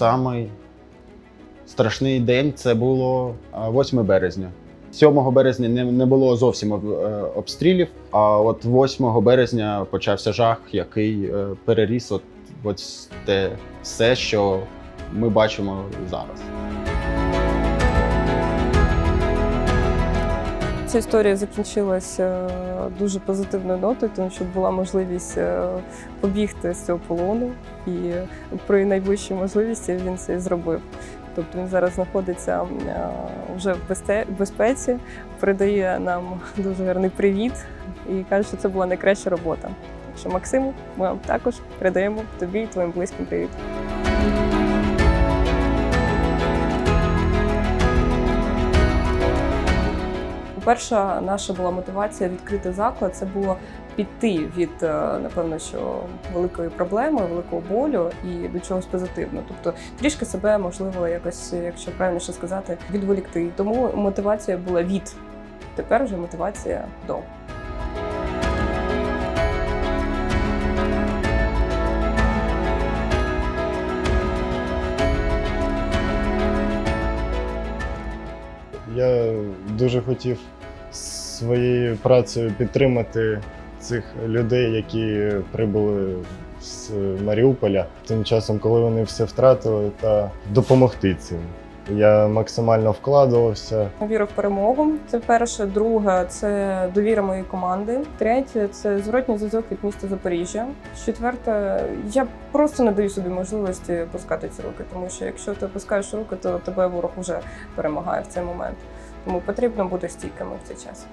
самий страшний день це було 8 березня. 7 березня не, не було зовсім е, обстрілів, а от 8 березня почався жах, який е, переріс от, от те все, що ми бачимо зараз. Ця історія закінчилася е, дуже позитивною нотою, тому що була можливість е, побігти з цього полону, і при найвищій можливості він це і зробив. Тобто він зараз знаходиться е, вже в в безпеці, передає нам дуже гарний привіт і каже, що це була найкраща робота. Так що Максиму, ми вам також передаємо тобі і твоїм близьким привіт. Перша наша була мотивація відкрити заклад. Це було піти від е, напевно, що великої проблеми, великого болю і до чогось позитивного. Тобто трішки себе можливо якось, якщо правильніше сказати, відволікти. Тому мотивація була від. Тепер вже мотивація до. Дуже хотів своєю працею підтримати цих людей, які прибули з Маріуполя. Тим часом, коли вони все втратили, та допомогти цим. Я максимально вкладувався. Віра в перемогу. Це перше. Друге це довіра моєї команди. Третє це зворотній зв'язок від міста Запоріжжя. Четверте, я просто не даю собі можливості пускати ці руки, тому що якщо ти опускаєш руки, то тебе ворог вже перемагає в цей момент. Тому потрібно бути стійкими в цей час.